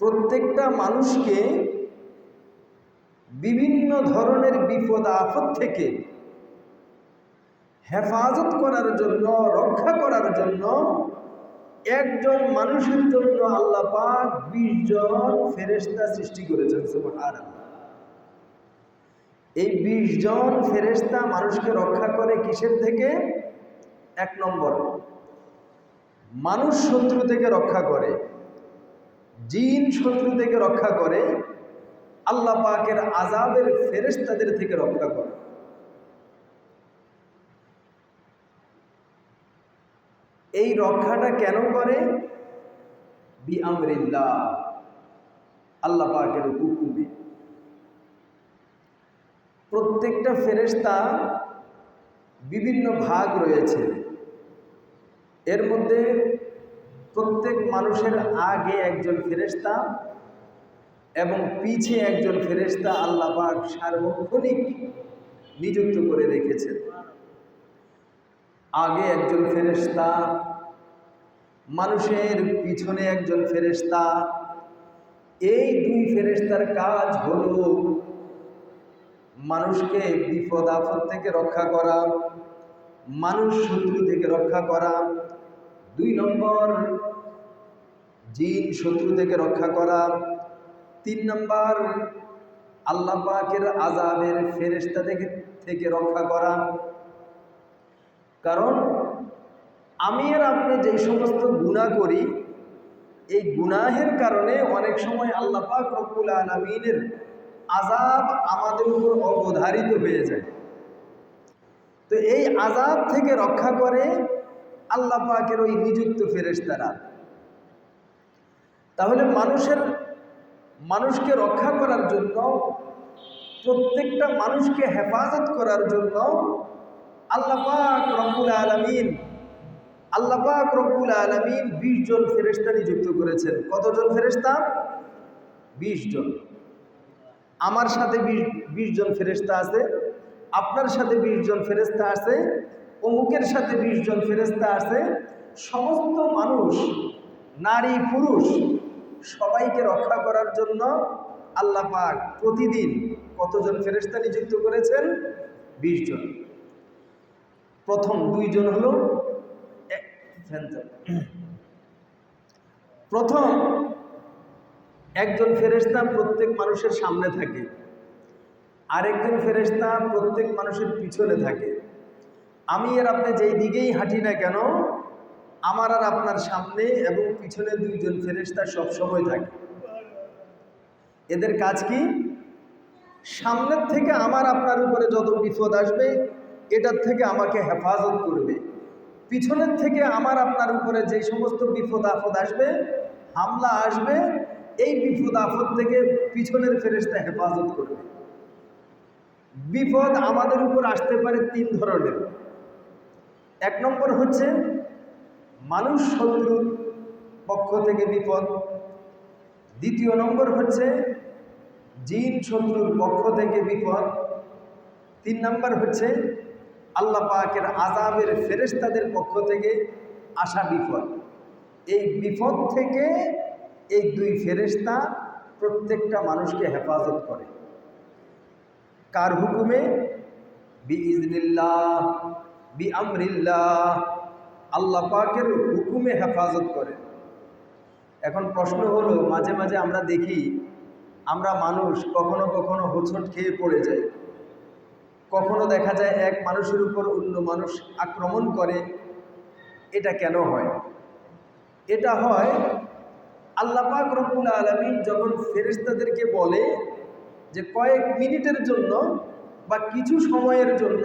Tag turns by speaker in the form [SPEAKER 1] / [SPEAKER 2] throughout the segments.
[SPEAKER 1] প্রত্যেকটা মানুষকে বিভিন্ন ধরনের বিপদ, আপদ থেকে হেফাজত করার জন্য, রক্ষা করার জন্য একজন মানুষের জন্য আল্লাহ পাক বিশ জন ফেরেস্তা সৃষ্টি করেছেন এই বিশ জন ফেরেস্তা মানুষকে রক্ষা করে কিসের থেকে? এক নম্বর, মানুষ শত্রু থেকে রক্ষা করে। জিন শত্রু থেকে রক্ষা করে, আল্লাহ পাকের আজাবের ফেরেস্তাদের থেকে রক্ষা করে। এই রক্ষাটা কেন করে? বি আমরিল্লাহ আল্লাহ পাকের হুকুমে। প্রত্যেকটা ফেরেস্তা বিভিন্ন ভাগ রয়েছে। এর মধ্যে প্রত্যেক মানুষের আগে একজন ফেরেস্তা এবং পিছে একজন ফেরেস্তা আল্লাপাক সার্বক্ষণিক নিযুক্ত করে রেখেছেন। আগে একজন ফেরেস্তা মানুষের পিছনে একজন ফেরেস্তা এই দুই ফেরেস্তার কাজ হলো মানুষকে বিপদ আপদ থেকে রক্ষা করা, মানুষ শত্রু থেকে রক্ষা করা দুই নম্বর, জিন শত্রু থেকে রক্ষা করা। তিন নম্বর, আল্লাহ পাকের আজাবের ফেরেস্তা থেকে থেকে রক্ষা করা। কারণ আমি আর আপনি যেই সমস্ত গুণা করি, এই গুনাহের কারণে অনেক সময় আল্লাহ পাক রব্বুল আলমিনের আজাব আমাদের উপর অবধারিত হয়ে যায়। তো এই আজাব থেকে রক্ষা করে আল্লাহ পাকের ওই নিযুক্ত ফেরেশতারা। তাহলে মানুষের, মানুষকে রক্ষা করার জন্য, প্রত্যেকটা মানুষকে হেফাজত করার জন্য আল্লাহ পাক রব্বুল আলমিন, আল্লাহ পাক রব্বুল আলমিন বিশ জন ফেরেস্তা নিযুক্ত করেছেন। কতজন ফেরেস্তা বিশ জন। আমার সাথে বিশ জন ফেরেস্তা আছে, আপনার সাথে বিশ জন ফেরেস্তা আছে অমুকের সাথে বিশ জন ফেরেস্তা আছে, সমস্ত মানুষ, নারী, পুরুষ, সবাইকে রক্ষা করার জন্য আল্লাহ পাক প্রতিদিন কতজন ফেরেস্তা নিযুক্ত করেছেন? বিশ জন। প্রথম দুইজন হলো প্রথম একজন ফেরেশতা প্রত্যেক মানুষের সামনে থাকে। আরেকজন ফেরেশতা প্রত্যেক মানুষের পিছনে থাকে। আমি আর আপনি যেই দিকেই হাঁটি না কেন, আমার আর আপনার সামনে এবং পিছনে দুইজন ফেরেশতা সবসময় থাকে। এদের কাজ কি? সামনের থেকে আমার আপনার উপরে যত বিপদ আসবে, এটার থেকে আমাকে হেফাজত করবে। পিছনের থেকে আমার আপনার উপরে যে সমস্ত বিপদ আপদ আসবে, হামলা আসবে, এই বিপদ আপদ থেকে পিছনের ফেরেস্তা হেফাজত করবে। বিপদ আমাদের উপর আসতে পারে তিন ধরনের। এক নম্বর হচ্ছে মানুষ শত্রুর পক্ষ থেকে বিপদ। দ্বিতীয় নম্বর হচ্ছে জিন শত্রুর পক্ষ থেকে বিপদ। তিন নম্বর হচ্ছে আল্লাহ পাকের আজাবের ফেরেশতাদের পক্ষ থেকে আসা বিপদ। এই বিপদ থেকে এই দুই ফেরেশতা প্রত্যেকটা মানুষকে হেফাজত করে। কার হুকুমে? বি ইজনিল্লাহ বি আমরিল্লাহ আল্লাহ পাকের হুকুমে হেফাজত করে। এখন প্রশ্ন হলো, মাঝে মাঝে আমরা দেখি, আমরা মানুষ কখনো কখনো হোঁচট খেয়ে পড়ে যাই। কখনো দেখা যায় এক মানুষের উপর অন্য মানুষ আক্রমণ করে। এটা কেন হয়? এটা হয়, আল্লাহ পাক রব্বুল আলমী যখন ফেরেশতাদেরকে বলে যে কয়েক মিনিটের জন্য বা কিছু সময়ের জন্য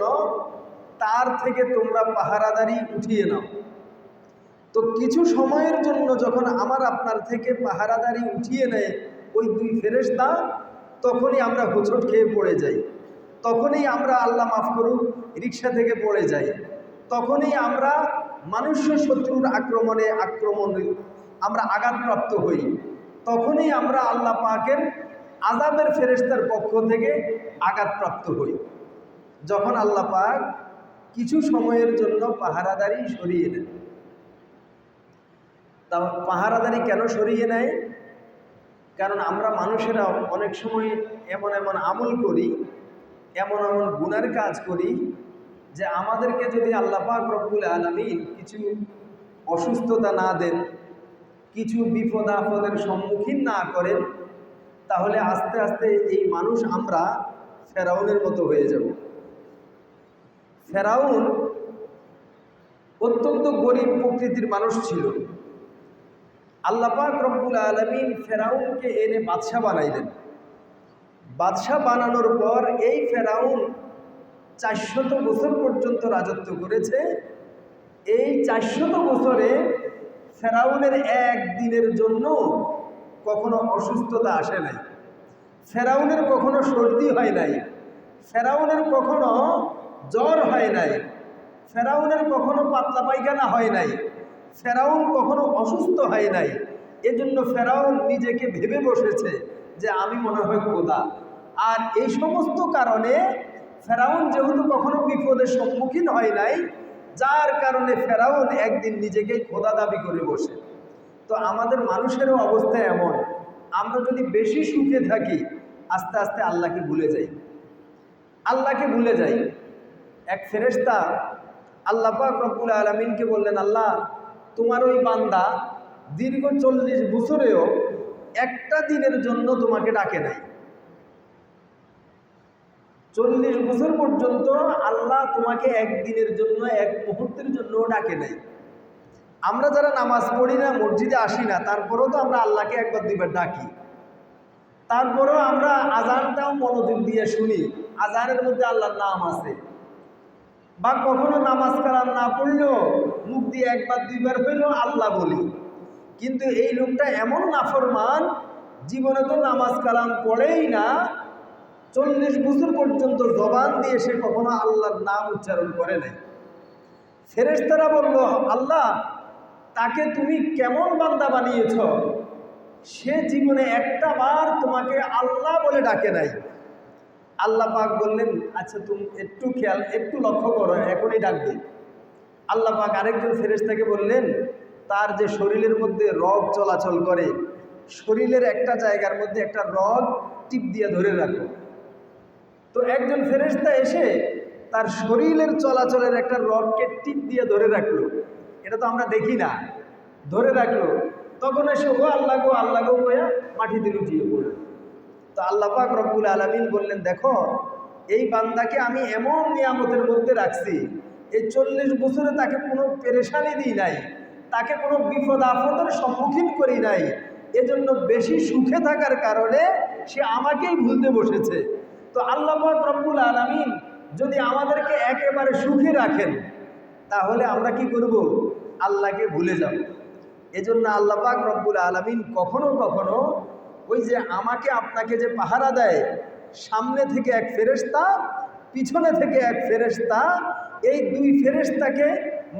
[SPEAKER 1] তার থেকে তোমরা পাহারাদারি উঠিয়ে নাও। তো কিছু সময়ের জন্য যখন আমার আপনার থেকে পাহারাদারি উঠিয়ে নেয় ওই দুই ফেরেশতা, তখনই আমরা হোঁচট খেয়ে পড়ে যাই। তখনই আমরা আল্লাহ মাফ করুক রিক্সা থেকে পড়ে যাই। তখনই আমরা মানুষ্য শত্রুর আক্রমণে আক্রমণ আমরা আঘাতপ্রাপ্ত হই। তখনই আমরা আল্লাহ পাকের আজাবের ফেরেস্তার পক্ষ থেকে আঘাতপ্রাপ্ত হই। যখন আল্লাহ পাক কিছু সময়ের জন্য পাহারাদারি সরিয়ে নেন তা পাহারাদারি কেন সরিয়ে নেয়? কারণ আমরা মানুষেরা অনেক সময় এমন এমন আমল করি, এমন এমন গুনার কাজ করি যে আমাদেরকে যদি আল্লাহ পাক রব্বুল আলমিন কিছু অসুস্থতা না দেন, কিছু বিপদ আপদের সম্মুখীন না করেন, তাহলে আস্তে আস্তে এই মানুষ আমরা ফেরাউনের মতো হয়ে যাব। ফেরাউন অত্যন্ত গরিব প্রকৃতির মানুষ ছিল। আল্লাপাক রব্বুল আলমিন ফেরাউনকে এনে বাদশাহ বানাইলেন। বাদশাহ বানানোর পর এই ফেরাউন চারশত বছর পর্যন্ত রাজত্ব করেছে। এই চারশত বছরে ফেরাউনের একদিনের জন্য কখনো অসুস্থতা আসে নাই। ফেরাউনের কখনো সর্দি হয় নাই। ফেরাউনের কখনো জ্বর হয় নাই। ফেরাউনের কখনো পাতলা পায়খানা হয় নাই। ফেরাউন কখনো অসুস্থ হয় নাই। এজন্য ফেরাউন নিজেকে ভেবে বসেছে যে আমি মনে হয় খোদা। আর এই সমস্ত কারণে ফেরাউন যেহেতু কখনো বিপদের সম্মুখীন হয় নাই, যার কারণে ফেরাউন একদিন নিজেকেই খোদা দাবি করে বসে। তো আমাদের মানুষেরও অবস্থা এমন, আমরা যদি বেশি সুখে থাকি, আস্তে আস্তে আল্লাহকে ভুলে যাই। আল্লাহকে ভুলে যাই। এক ফেরেস্তা আল্লাহ পাক রব্বুল আলমিনকে বললেন, আল্লাহ, তোমার ওই বান্দা দীর্ঘ চল্লিশ বছরেও একটা দিনের জন্য তোমাকে ডাকে নাই। চল্লিশ বছর পর্যন্ত আল্লাহ তোমাকে একদিনের জন্য, এক মুহূর্তের জন্য ডাকে নাই। আমরা যারা নামাজ পড়ি না, মসজিদে আসি না, তারপরেও তো আমরা আল্লাহকে একবার দুইবার ডাকি। তারপরেও আমরা আজানটাও মনোযোগ দিয়ে শুনি, আজানের মধ্যে আল্লাহর নাম আছে। বা কখনো নামাজ কালাম না পড়লেও মুখ দিয়ে একবার দুইবার হইলেও আল্লাহ বলি। কিন্তু এই লোকটা এমন নাফরমান, জীবনে তো নামাজ কালাম পড়েই না, চল্লিশ বছর পর্যন্ত জবান দিয়ে সে কখনো আল্লাহর নাম উচ্চারণ করে নাই। ফেরেস্তারা বলল, আল্লাহ, তাকে তুমি কেমন বান্দা বানিয়েছ? সে জীবনে একটা বার তোমাকে আল্লাহ বলে ডাকে নাই। আল্লাহ পাক বললেন আচ্ছা তুমি একটু খেয়াল, একটু লক্ষ্য করো, এখনই ডাকবে আল্লাহ পাক আরেকজন ফেরেস্তাকে বললেন, তার যে শরীরের মধ্যে রগ চলাচল করে, শরীরের একটা জায়গার মধ্যে একটা রগ টিপ দিয়ে ধরে রাখো। তো একজন ফেরেস্তা এসে তার শরীরের চলাচলের একটা রগকে টিপ দিয়ে ধরে রাখল। এটা তো আমরা দেখি না। ধরে রাখল। তখন এসে, ও আল্লাহ গো আল্লাহ গো মাটিতে লুটিয়ে পড়ল। তো আল্লাহ পাক রব্বুল আলমিন বললেন, দেখো, এই বান্দাকে আমি এমন নিয়ামতের মধ্যে রাখছি এই চল্লিশ বছরে তাকে কোনো পেরেশানি দিই নাই, তাকে কোনো বিপদ আপদের সম্মুখীন করি নাই, এজন্য বেশি সুখে থাকার কারণে সে আমাকেই ভুলতে বসেছে। তো আল্লাহ রব্বুল আলমিন যদি আমাদেরকে একেবারে সুখে রাখেন, তাহলে আমরা কি করব? আল্লাহকে ভুলে যাব। এজন্য আল্লাহ পাক রব্বুল আলমিন কখনো কখনো ওই যে আমাকে আপনাকে যে পাহারা দেয়, সামনে থেকে এক ফেরেস্তা পিছনে থেকে এক ফেরেস্তা এই দুই ফেরেস্তাকে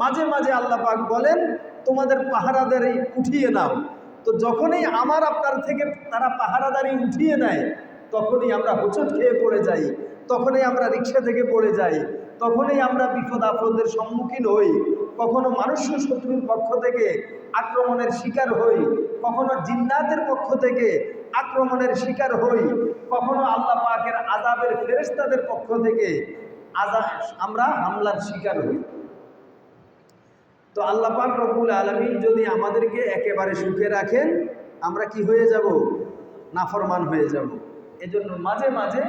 [SPEAKER 1] মাঝে মাঝে আল্লাহ পাক বলেন, তোমাদের পাহারাদারি উঠিয়ে নাও। তো যখনই আমার আপনার থেকে তারা পাহারাদারি উঠিয়ে নেয়, তখনই আমরা হোঁচট খেয়ে পড়ে যাই, তখনই আমরা রিক্সা থেকে পড়ে যাই, তখনই আমরা বিপদ আপদের সম্মুখীন হই। কখনো মানুষ শত্রুর পক্ষ থেকে আক্রমণের শিকার হই, কখনো জিন্নাতের পক্ষ থেকে আক্রমণের শিকার হই, কখনো আল্লাহ পাকের আজাবের ফেরেস্তাদের পক্ষ থেকে আজা আমরা হামলার শিকার হই। তো আল্লাহ পাক রব্বুল আলমিন যদি আমাদেরকে একেবারে সুখে রাখেন, আমরা কি হয়ে যাব? নাফরমান হয়ে যাব। এজন্য মাঝে মাঝে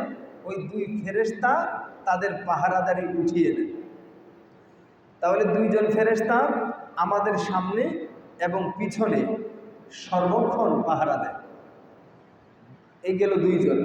[SPEAKER 1] ওই দুই ফেরেস্তা তাদের পাহারাদারি উঠিয়ে দেন। তাহলে দুইজন ফেরেস্তা আমাদের সামনে এবং পিছনে সর্বক্ষণ পাহারা দেয়। এই গেল দুইজন।